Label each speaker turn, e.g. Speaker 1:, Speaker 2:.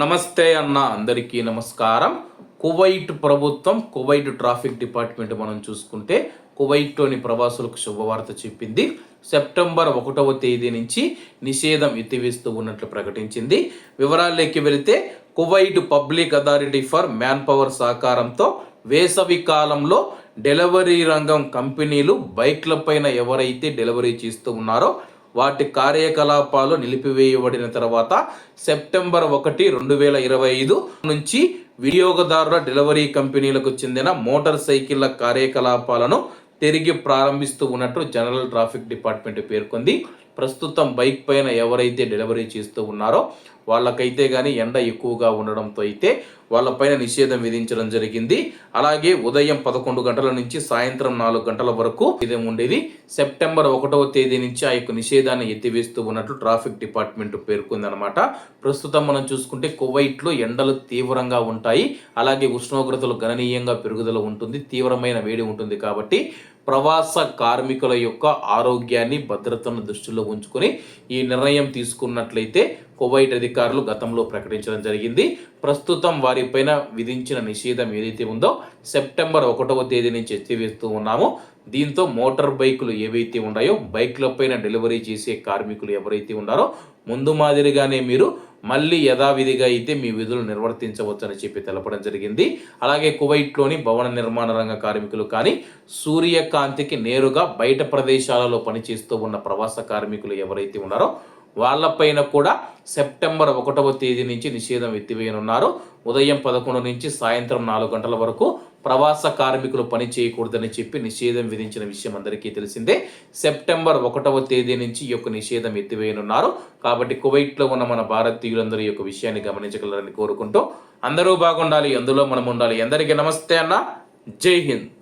Speaker 1: నమస్తే అన్న అందరికీ నమస్కారం. కువైట్ ప్రభుత్వం కువైట్ ట్రాఫిక్ డిపార్ట్మెంట్ మనం చూసుకుంటే కువైట్లోని ప్రవాసులకు శుభవార్త చెప్పింది. సెప్టెంబర్ ఒకటవ తేదీ నుంచి నిషేధం ఎత్తివేస్తూ ఉన్నట్లు ప్రకటించింది. వివరాల్లోకి వెళితే Kuwait public authority for manpower సహకారంతో వేసవి కాలంలో డెలివరీ రంగం కంపెనీలు బైక్లపైన ఎవరైతే డెలివరీ చేస్తూ ఉన్నారో వాటి కార్యకలాపాలు నిలిపివేయబడిన తర్వాత సెప్టెంబర్ ఒకటి రెండు వేల ఇరవై ఐదు నుంచి వినియోగదారుల డెలివరీ కంపెనీలకు చెందిన మోటార్ సైకిళ్ళ కార్యకలాపాలను తిరిగి ప్రారంభిస్తూ ఉన్నట్టు జనరల్ ట్రాఫిక్ డిపార్ట్మెంట్ పేర్కొంది. ప్రస్తుతం బైక్ పైన ఎవరైతే డెలివరీ చేస్తూ ఉన్నారో వాళ్ళకైతే కానీ ఎండ ఎక్కువగా ఉండడంతో అయితే వాళ్ళపైన నిషేధం విధించడం జరిగింది. అలాగే ఉదయం పదకొండు గంటల నుంచి సాయంత్రం నాలుగు గంటల వరకు ఇదే ఉండేది. సెప్టెంబర్ ఒకటవ తేదీ నుంచి ఆ యొక్క నిషేధాన్ని ఎత్తివేస్తూ ఉన్నట్లు ట్రాఫిక్ డిపార్ట్మెంట్ పేర్కొంది అనమాట ప్రస్తుతం మనం చూసుకుంటే కువైట్లో ఎండలు తీవ్రంగా ఉంటాయి. అలాగే ఉష్ణోగ్రతలు గణనీయంగా పెరుగుదల ఉంటుంది. తీవ్రమైన వేడి ఉంటుంది కాబట్టి ప్రవాస కార్మికుల యొక్క ఆరోగ్యాన్ని భద్రతను దృష్టిలో ఉంచుకొని ఈ నిర్ణయం తీసుకున్నట్లయితే కువైట్ అధికారులు గతంలో ప్రకటించడం జరిగింది. ప్రస్తుతం వారిపైన విధించిన నిషేధం ఏదైతే ఉందో సెప్టెంబర్ ఒకటవ తేదీ నుంచి ఎత్తివేస్తూ ఉన్నామో. దీంతో మోటార్ బైకులు ఏవైతే ఉన్నాయో బైక్లపైన డెలివరీ చేసే కార్మికులు ఎవరైతే ఉన్నారో ముందు మాదిరిగానే మీరు మళ్ళీ యథావిధిగా అయితే మీ విధులు నిర్వర్తించవచ్చని చెప్పి తెలపడం జరిగింది. అలాగే కువైట్లోని భవన నిర్మాణ రంగ కార్మికులు కానీ సూర్యకాంతికి నేరుగా బయట ప్రదేశాలలో పనిచేస్తూ ఉన్న ప్రవాస కార్మికులు ఎవరైతే ఉన్నారో వాళ్ళపైన కూడా సెప్టెంబర్ ఒకటవ తేదీ నుంచి నిషేధం ఎత్తివేయనున్నారు. ఉదయం పదకొండు నుంచి సాయంత్రం నాలుగు గంటల వరకు ప్రవాస కార్మికులు పని చేయకూడదని చెప్పి నిషేధం విధించిన విషయం అందరికీ తెలిసిందే. సెప్టెంబర్ ఒకటవ తేదీ నుంచి ఈ యొక్క నిషేధం ఎత్తివేయనున్నారు. కాబట్టి కువైట్లో ఉన్న మన భారతీయులందరూ ఈ యొక్క విషయాన్ని గమనించగలరని కోరుకుంటూ అందరూ బాగుండాలి అందులో మనం ఉండాలి. అందరికీ నమస్తే అన్న. జై హింద్.